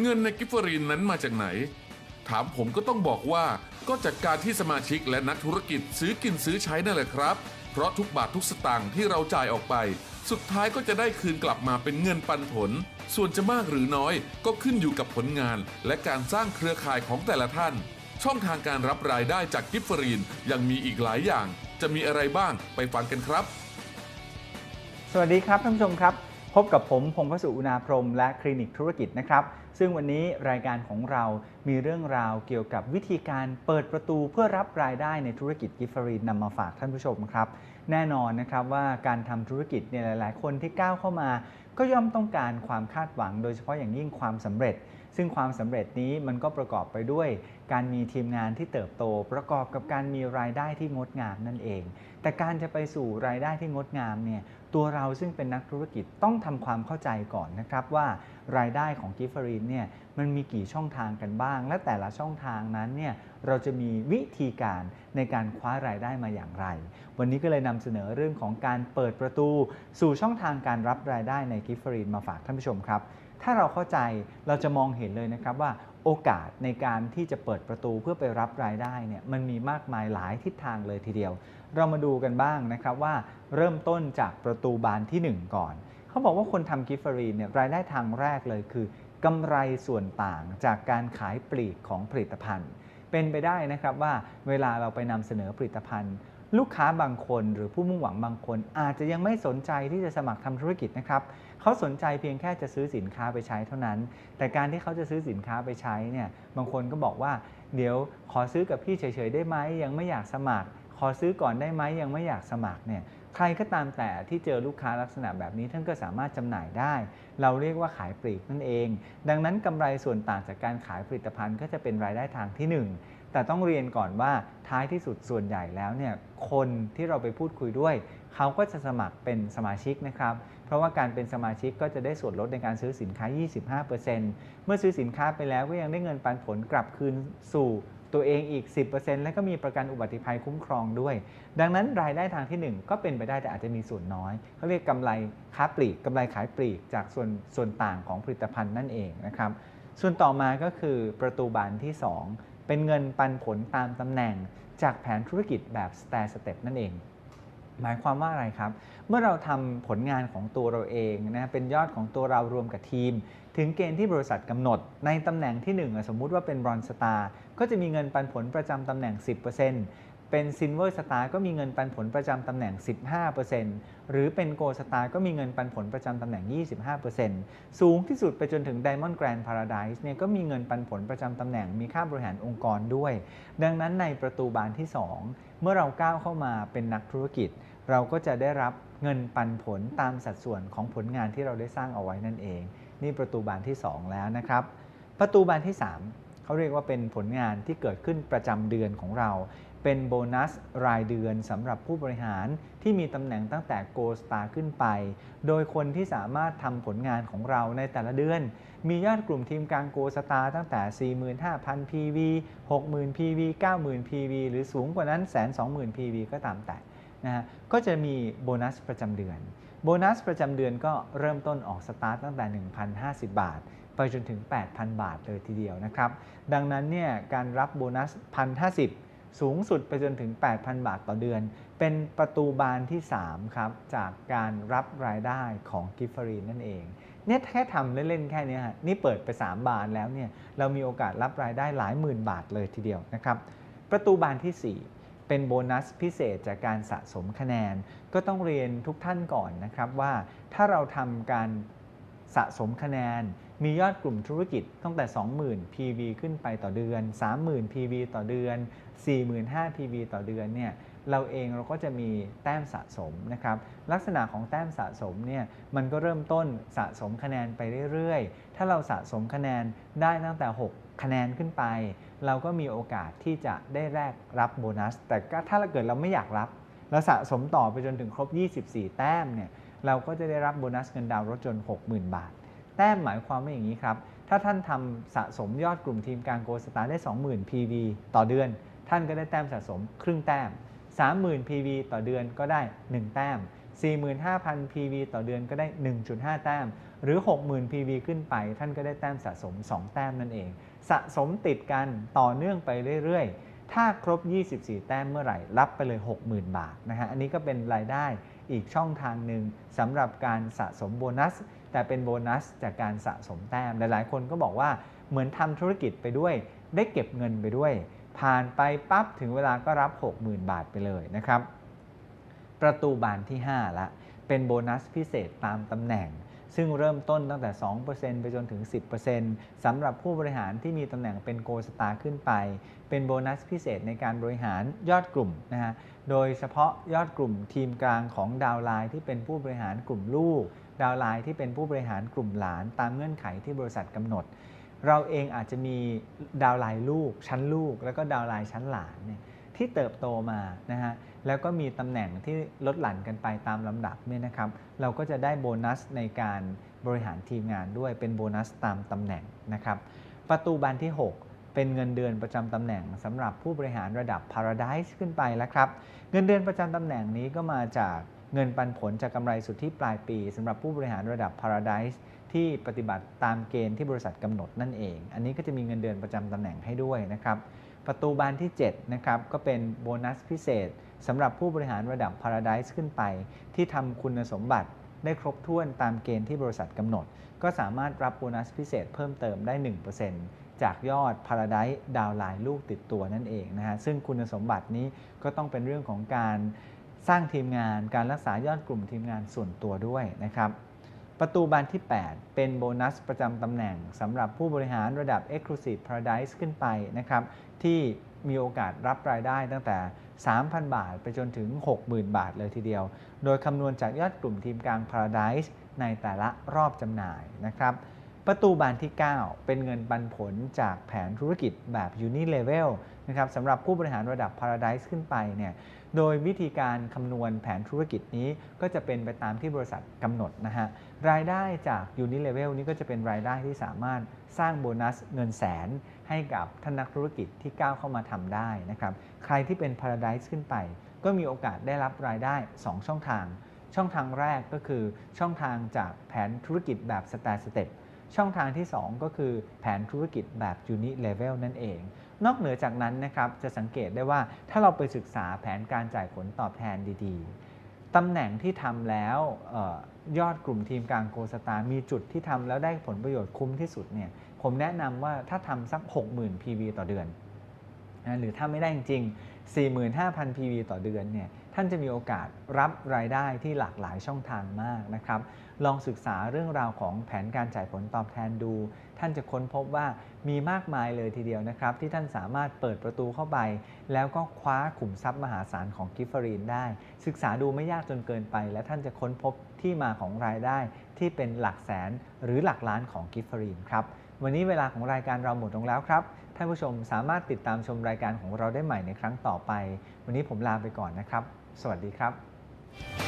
เงินในกิฟเฟอรีนนั้นมาจากไหน ถามผมก็ต้องบอกว่าก็จากการที่สมาชิกและนักธุรกิจซื้อกินซื้อใช้นั่นแหละครับ เพราะทุกบาททุกสตางค์ที่เราจ่ายออกไป สุดท้ายก็จะได้คืนกลับมาเป็นเงินปันผล ส่วนจะมากหรือน้อย ก็ขึ้นอยู่กับผลงาน และการสร้างเครือข่ายของแต่ละท่าน ช่องทางการรับรายได้จากกิฟเฟอรีนยังมีอีกหลายอย่าง จะมีอะไรบ้างไปฟังกันครับ สวัสดีครับท่านผู้ชมครับ พบกับผมพงศ์พสุอุณาพรหมและคลินิกธุรกิจนะครับ ซึ่งวันนี้รายการของเรามีเรื่องราวเกี่ยวกับวิธีการเปิดประตูเพื่อรับรายได้ในธุรกิจกิฟฟรีนนำมาฝากท่านผู้ชมครับ แน่นอนนะครับว่าการทำธุรกิจเนี่ยหลาย ๆ คนที่ก้าวเข้ามา ก็ย่อมต้องการความคาดหวัง โดยเฉพาะอย่างยิ่งความสำเร็จ ซึ่งความสำเร็จนี้มันก็ประกอบไปด้วย การมีทีมงานที่เติบโต ประกอบกับการมีรายได้ที่งดงามนั่นเอง แต่การจะไปสู่รายได้ที่งดงามเนี่ย ตัวเราซึ่งเป็นนักธุรกิจต้องทำความเข้าใจก่อนนะครับว่ารายได้ของกิฟฟรีนเนี่ยมันมีกี่ช่องทางกันบ้าง และแต่ละช่องทางนั้นเนี่ยเราจะมีวิธีการในการคว้ารายได้มาอย่างไร วันนี้ก็เลยนำเสนอเรื่องของการเปิดประตู สู่ช่องทางการรับรายได้ในกิฟฟรีนมาฝากท่านผู้ชมครับ ถ้าเราเข้าใจเราจะมองเห็นเลยนะครับว่าโอกาสในการที่จะเปิดประตูเพื่อไปรับรายได้เนี่ยมันมีมากมายหลายทิศทางเลยทีเดียว เรามาดูกันบ้างนะครับว่าเริ่มต้นจากประตูบานที่ 1 ก่อน เขาบอกว่าคนทำกิฟฟรีเนี่ยรายได้ทางแรกเลยคือกำไรส่วนต่างจากการขายปลีกของผลิตภัณฑ์ เป็นไปได้นะครับว่าเวลาเราไปนำเสนอผลิตภัณฑ์ ลูกค้าบางคนหรือผู้มุ่งหวังบางคน อาจจะยังไม่สนใจที่จะสมัครทำธุรกิจนะครับเขาสนใจเพียงแค่จะซื้อสินค้าไปใช้เท่านั้น แต่การที่เขาจะซื้อสินค้าไปใช้เนี่ยบางคนก็บอกว่า เดี๋ยวขอซื้อกับพี่เฉยๆได้ไหมยังไม่อยากสมัคร ขอซื้อก่อนได้ไหมยังไม่อยากสมัครเนี่ยใครก็ตามแต่ที่เจอลูกค้าลักษณะแบบนี้ท่านก็สามารถจำหน่ายได้ เราเรียกว่าขายปลีกนั่นเอง ดังนั้นกำไรส่วนต่างจากการขายผลิตภัณฑ์ก็จะเป็นรายได้ทางที่หนึ่ง แต่ต้องเรียนก่อนว่าท้ายที่สุดส่วนใหญ่แล้วเนี่ยคนที่เราไปพูดคุยด้วย เขาก็จะสมัครเป็นสมาชิกนะครับ เพราะว่าการเป็นสมาชิกก็จะได้ส่วนลดในการซื้อสินค้า 25%เมื่อซื้อสินค้าไปแล้วก็ยังได้เงินปันผลกลับคืนสู่ตัวเองอีก 10%และก็มีประกันอุบัติภัยคุ้มครองด้วย ดังนั้นรายได้ทางที่ 1 ก็เป็นไปได้แต่อาจจะมีส่วนน้อยเขาเรียกกำไรค้าปลีกกำไรขายปลีกจากส่วนส่วนต่างของผลิตภัณฑ์นั่นเองนะครับส่วนต่อมาก็คือประตูบานที่ 2 เป็นเงินปันผลตามตำแหน่งจากแผนธุรกิจแบบ stair step นั่นเอง หมายความว่าอะไรครับ เมื่อเราทำผลงานของตัวเราเองนะเป็นยอดของตัวเรารวมกับทีม ถึงเกณฑ์ที่บริษัทกำหนด ในตำแหน่งที่1อะสมมุติว่าเป็นบรอนสตาร์ก็จะมีเงินปันผลประจำตำแหน่ง 10% เป็นซินเวอร์สตาร์ก็มีเงินปันผลประจำตำแหน่ง 15%หรือเป็นโกลสตาร์ก็มีเงินปันผลประจำตำแหน่ง 25%สูงที่สุดไปจนถึง Diamond Grand Paradise เนี่ยก็มีเงินปันผลประจำตำแหน่งมีค่าบริหารองค์กรด้วย ดังนั้นในประตูบานที่ 2 เมื่อเราก้าวเข้ามาเป็นนักธุรกิจ เราก็จะได้รับเงินปันผลตามสัดส่วนของผลงานที่เราได้สร้างเอาไว้นั่นเอง นี่ประตูบานที่ 2 แล้วนะครับ ประตูบานที่ 3เขาเรียกว่าเป็นผลงานที่เกิดขึ้นประจำเดือนของเรา เป็นโบนัสรายเดือนสำหรับผู้บริหารที่มีตำแหน่งตั้งแต่โกสตาขึ้นไป โดยคนที่สามารถทำผลงานของเราในแต่ละเดือน มียอดกลุ่มทีมกลางโกสตาตั้งแต่ 45,000 PV 60,000 PV 90,000 PV หรือสูงกว่านั้น 120,000 PV ก็ตามแต่นะฮะก็จะมีโบนัสประจำเดือน โบนัสประจำเดือนก็เริ่มต้นออกสตาร์ตตั้งแต่ 1,050 บาท ไปจนถึง 8,000 บาทเลยทีเดียวนะครับ ดังนั้นเนี่ยการรับโบนัส 1,050 สูงสุดไปจนถึง 8,000 บาทต่อเดือน เป็นประตูบานที่ 3 ครับ จากการรับรายได้ของกิฟฟรีนั่นเองเนี่ยแค่ทำเล่น ๆ แค่นี้ฮะนี่เปิดไป 3 บานแล้วเนี่ยเรามีโอกาสรับรายได้หลายหมื่นบาทเลยทีเดียวนะครับ ประตูบานที่ 4เป็นโบนัสพิเศษจากการสะสมคะแนน ก็ต้องเรียนทุกท่านก่อนนะครับว่าถ้าเราทำการสะสมคะแนน มียอดกลุ่มธุรกิจตั้งแต่ 20,000 PV ขึ้นไปต่อเดือน 30,000 PV ต่อเดือน 45,000 PV ต่อเดือนเนี่ยเราเองเราก็จะมีแต้มสะสมนะครับลักษณะของแต้มสะสมเนี่ยมันก็เริ่มต้นสะสมคะแนนไปเรื่อยๆ ถ้าเราสะสมคะแนนได้ตั้งแต่ 6 คะแนนขึ้นไป เราก็มีโอกาสที่จะได้แลกรับโบนัส แต่ถ้าเกิดเราไม่อยากรับเราสะสมต่อไปจนถึงครบ 24 แต้มเนี่ยเราก็จะได้รับโบนัสเงินดาวน์รถยนต์ 60,000 บาท แต้มหมายความว่าอย่างนี้ครับ ถ้าท่านทำสะสมยอดกลุ่มทีมกางโกสตาร์ได้ 20,000 PV ต่อเดือน ท่านก็ได้แต้มสะสมครึ่งแต้ม 30,000 PV ต่อเดือนก็ได้ 1 แต้ม 45,000 PV ต่อเดือนก็ได้ 1.5 แต้มหหรือ 60,000 PV ขึ้นไป ท่านก็ได้แต้มสะสม 2 แต้มนั่นเอง สะสมติดกันต่อเนื่องไปเรื่อยๆ ถ้าครบ 24 แต้มเมื่อไหร่รับไปเลย 60,000 บาทนะฮะ อันนี้ก็เป็นรายได้อีกช่องทางหนึ่งสำหรับการสะสมโบนัส แต่เป็นโบนัสจากการสะสมแต้ม หลายๆ คนก็บอกว่าเหมือนทำธุรกิจไปด้วย ได้เก็บเงินไปด้วย ผ่านไปปั๊บถึงเวลาก็รับ 60,000 บาทไปเลยนะครับ ประตูบานที่ 5 ละ เป็นโบนัสพิเศษตามตำแหน่ง ซึ่งเริ่มต้นตั้งแต่ 2%ไปจนถึง 10%สำหรับผู้บริหารที่มีตำแหน่งเป็นโกลสตาร์ขึ้นไป เป็นโบนัสพิเศษในการบริหารยอดกลุ่มนะฮะ โดยเฉพาะยอดกลุ่มทีมกลางของดาวไลน์ที่เป็นผู้บริหารกลุ่มลูก ดาวไลน์ที่เป็นผู้บริหารกลุ่มหลานตามเงื่อนไขที่บริษัทกำหนด เราเองอาจจะมีดาวไลน์ลูก ชั้นลูก แล้วก็ดาวไลน์ชั้นหลานเนี่ยที่เติบโตมานะฮะแล้วก็มีตำแหน่งที่ลดหลั่นกันไปตามลำดับเนี่ยนะครับ เราก็จะได้โบนัสในการบริหารทีมงานด้วยเป็นโบนัสตามตำแหน่งนะครับ ประตูบานที่ 6 เป็นเงินเดือนประจำตำแหน่งสำหรับผู้บริหารระดับ Paradise ขึ้นไปแล้วครับ เงินเดือนประจำตำแหน่งนี้ก็มาจาก เงินปันผลจากกำไรสุทธิปลายปีสำหรับผู้บริหารระดับ Paradise ที่ปฏิบัติตามเกณฑ์ที่บริษัทกำหนดนั่นเอง อันนี้ก็จะมีเงินเดือนประจำตำแหน่งให้ด้วยนะครับ ประตูบานที่7นะครับก็เป็นโบนัสพิเศษสำหรับผู้บริหารระดับ Paradise ขึ้นไป ที่ทำคุณสมบัติได้ครบถ้วนตามเกณฑ์ที่บริษัทกำหนด ก็สามารถรับโบนัสพิเศษเพิ่มเติมได้ 1%จากยอด Paradise ดาวไลน์ลูกติดตัวนั่นเองนะฮะซึ่งคุณสมบัตินี้ก็ต้องเป็นเรื่องของการ สร้างทีมงานการรักษายอดกลุ่มทีมงานส่วนตัวด้วยนะครับ ประตูบานที่ 8 เป็นโบนัสประจำตำแหน่งสำหรับผู้บริหารระดับ Exclusive Paradise ขึ้นไปนะครับ ที่มีโอกาสรับรายได้ตั้งแต่ 3,000 บาทไปจนถึง 60,000 บาทเลยทีเดียว โดยคำนวณจากยอดกลุ่มทีมกลาง Paradise ในแต่ละรอบจำหน่ายนะครับ ประตูบานที่ 9 เป็นเงินปันผลจากแผนธุรกิจแบบ Unilevel นะครับสำหรับผู้บริหารระดับ Paradise ขึ้นไปเนี่ยโดยวิธีการคำนวณแผนธุรกิจนี้ก็จะเป็นไปตามที่บริษัทกำหนดนะฮะรายได้จาก Unilevel นี้ก็จะเป็นรายได้ที่สามารถสร้างโบนัสเงินแสน ให้กับท่านนักธุรกิจที่ก้าวเข้ามาทำได้นะครับใครที่เป็น Paradise ขึ้นไป ก็มีโอกาสได้รับรายได้ 2 ช่องทาง ช่องทางแรกก็คือช่องทางจากแผนธุรกิจแบบสแตสเต็ปช่องทางที่ 2 ก็คือแผนธุรกิจแบบ Uni Level นั่นเอง นอกเหนือจากนั้นนะครับจะสังเกตได้ว่าถ้าเราไปศึกษาแผนการจ่ายผลตอบแทนดีๆตำแหน่งที่ทำแล้วออยอดกลุ่มทีมกลางโกสตามีจุดที่ทำแล้วได้ผลประโยชน์คุ้มที่สุดเนี่ยผมแนะนำว่าถ้าทำสัก 60,000 PV ต่อเดือน นะหรือถ้าไม่ได้จริง 45,000 PV ต่อเดือนเนี่ยท่านจะมีโอกาสรับรายได้ที่หลากหลายช่องทางมากนะครับ ลองศึกษาเรื่องราวของแผนการจ่ายผลตอบแทนดู ท่านจะค้นพบว่ามีมากมายเลยทีเดียวนะครับ ที่ท่านสามารถเปิดประตูเข้าไป แล้วก็คว้าขุมทรัพย์มหาศาลของกิฟเฟอรีนได้ ศึกษาดูไม่ยากจนเกินไป และท่านจะค้นพบที่มาของรายได้ ที่เป็นหลักแสนหรือหลักล้านของกิฟเฟอรีนครับวันนี้เวลาของรายการเราหมดลงแล้วครับ ท่านผู้ชมสามารถติดตามชมรายการของเราได้ใหม่ในครั้งต่อไป วันนี้ผมลาไปก่อนนะครับ สวัสดีครับ